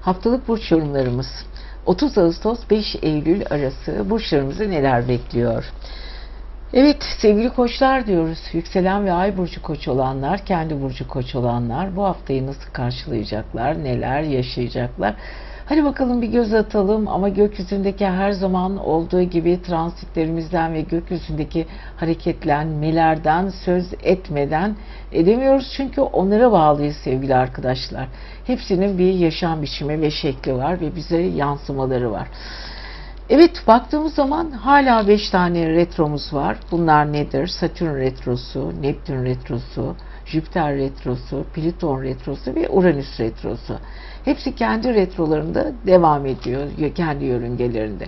Haftalık burç yorumlarımız. 30 Ağustos 5 Eylül arası burçlarımızı neler bekliyor? Evet sevgili koçlar diyoruz. Yükselen ve ay burcu koç olanlar, kendi burcu koç olanlar bu haftayı nasıl karşılayacaklar, neler yaşayacaklar? Hadi bakalım bir göz atalım ama gökyüzündeki her zaman olduğu gibi transitlerimizden ve gökyüzündeki hareketlenmelerden söz etmeden edemiyoruz. Çünkü onlara bağlıyız sevgili arkadaşlar. Hepsinin bir yaşam biçimi ve şekli var ve bize yansımaları var. Evet baktığımız zaman hala 5 tane retromuz var. Bunlar nedir? Satürn retrosu, Neptün retrosu, Jüpiter retrosu, Plüton retrosu ve Uranüs retrosu. Hepsi kendi retrolarında devam ediyor, kendi yörüngelerinde.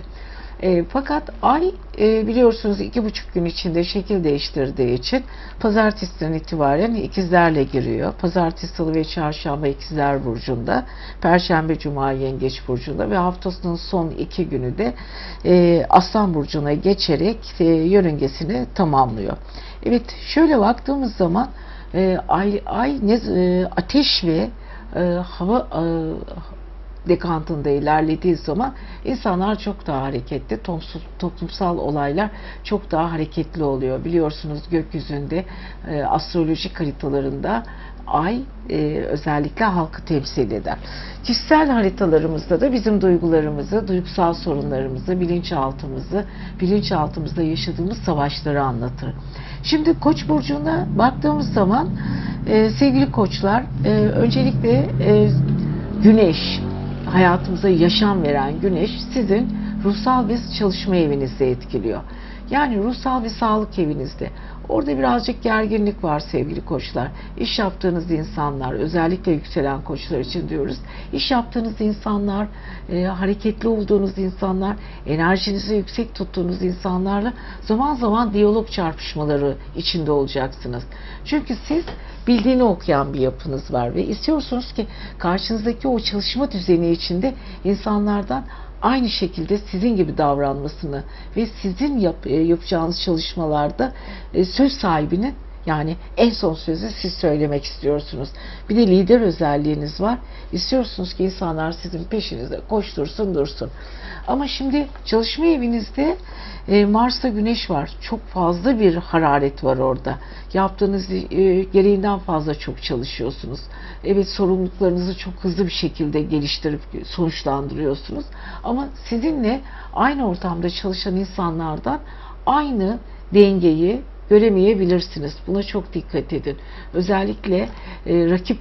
E, fakat ay e, biliyorsunuz iki buçuk gün içinde şekil değiştirdiği için pazartesiden itibaren ikizlerle giriyor. Pazartesi, salı ve çarşamba ikizler burcunda, perşembe, cuma yengeç burcunda ve haftasının son iki günü de e, aslan burcuna geçerek e, yörüngesini tamamlıyor. Evet şöyle baktığımız zaman e, ay, ay ne, e, ateş ve e, hava e, dekantında ilerlediği zaman insanlar çok daha hareketli, toplumsal olaylar çok daha hareketli oluyor. Biliyorsunuz gökyüzünde e, astrolojik haritalarında ay e, özellikle halkı temsil eder. Kişisel haritalarımızda da bizim duygularımızı, duygusal sorunlarımızı, bilinçaltımızı, bilinçaltımızda yaşadığımız savaşları anlatır. Şimdi Koç burcuna baktığımız zaman e, sevgili koçlar, e, öncelikle e, Güneş, hayatımıza yaşam veren güneş sizin ruhsal ve çalışma evinizde etkiliyor. Yani ruhsal bir sağlık evinizde. Orada birazcık gerginlik var sevgili koçlar. İş yaptığınız insanlar, özellikle yükselen koçlar için diyoruz. İş yaptığınız insanlar, e, hareketli olduğunuz insanlar, enerjinizi yüksek tuttuğunuz insanlarla zaman zaman diyalog çarpışmaları içinde olacaksınız. Çünkü siz bildiğini okuyan bir yapınız var ve istiyorsunuz ki karşınızdaki o çalışma düzeni içinde insanlardan aynı şekilde sizin gibi davranmasını ve sizin yap, e, yapacağınız çalışmalarda e, söz sahibinin yani en son sözü siz söylemek istiyorsunuz. Bir de lider özelliğiniz var. İstiyorsunuz ki insanlar sizin peşinizde koştursun dursun. Ama şimdi çalışma evinizde e, Mars'ta Güneş var. Çok fazla bir hararet var orada. Yaptığınız e, gereğinden fazla çok çalışıyorsunuz. Evet sorumluluklarınızı çok hızlı bir şekilde geliştirip sonuçlandırıyorsunuz. Ama sizinle aynı ortamda çalışan insanlardan aynı dengeyi göremeyebilirsiniz. Buna çok dikkat edin. Özellikle e, rakip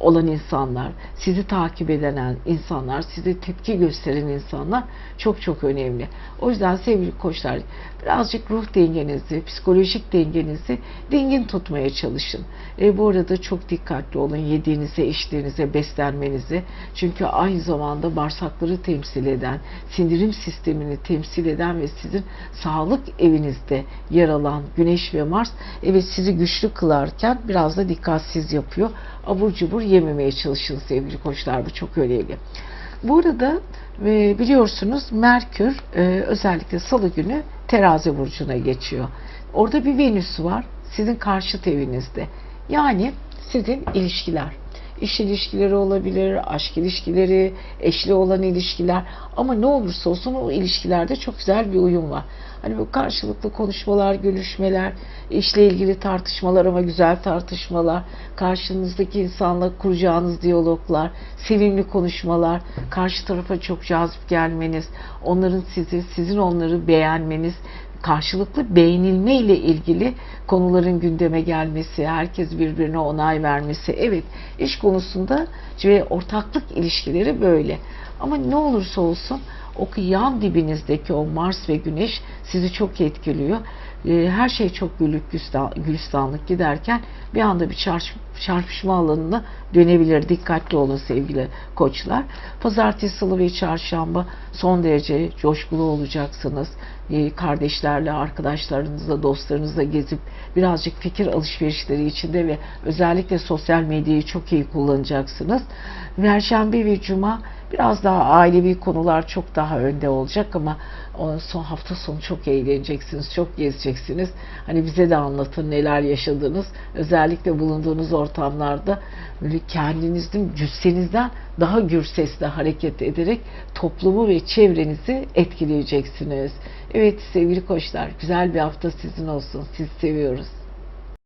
olan insanlar, sizi takip eden insanlar, size tepki gösteren insanlar çok çok önemli. O yüzden sevgili koçlar birazcık ruh dengenizi, psikolojik dengenizi dingin tutmaya çalışın. E, bu arada çok dikkatli olun yediğinize, içtiğinize, beslenmenize. Çünkü aynı zamanda bağırsakları temsil eden, sindirim sistemini temsil eden ve sizin sağlık evinizde yer alan Güneş ve Mars evet sizi güçlü kılarken biraz da dikkatsiz yapıyor. Abur cubur yememeye çalışın sevgili koçlar bu çok önemli. Bu arada e, biliyorsunuz Merkür e, özellikle salı günü terazi burcuna geçiyor. Orada bir Venüs var sizin karşıt evinizde. Yani sizin ilişkiler. İş ilişkileri olabilir, aşk ilişkileri, eşli olan ilişkiler ama ne olursa olsun o ilişkilerde çok güzel bir uyum var. Hani bu karşılıklı konuşmalar, görüşmeler, işle ilgili tartışmalar ama güzel tartışmalar, karşınızdaki insanla kuracağınız diyaloglar, sevimli konuşmalar, karşı tarafa çok cazip gelmeniz, onların sizi, sizin onları beğenmeniz, karşılıklı beğenilme ile ilgili konuların gündeme gelmesi, herkes birbirine onay vermesi. Evet, iş konusunda ve ortaklık ilişkileri böyle. Ama ne olursa olsun o yan dibinizdeki o Mars ve Güneş sizi çok etkiliyor. Her şey çok güllük gülistanlık giderken bir anda bir çarpışma alanına dönebilir. Dikkatli olun sevgili koçlar. Pazartesi, salı ve çarşamba son derece coşkulu olacaksınız. Kardeşlerle, arkadaşlarınızla, dostlarınızla gezip birazcık fikir alışverişleri içinde ve özellikle sosyal medyayı çok iyi kullanacaksınız. Perşembe ve Cuma biraz daha ailevi konular çok daha önde olacak ama son hafta sonu çok eğleneceksiniz, çok gezeceksiniz. Hani bize de anlatın neler yaşadınız. Özellikle bulunduğunuz ortamlarda böyle kendinizin cüssenizden daha gür sesle hareket ederek toplumu ve çevrenizi etkileyeceksiniz. Evet sevgili koçlar güzel bir hafta sizin olsun. Sizi seviyoruz.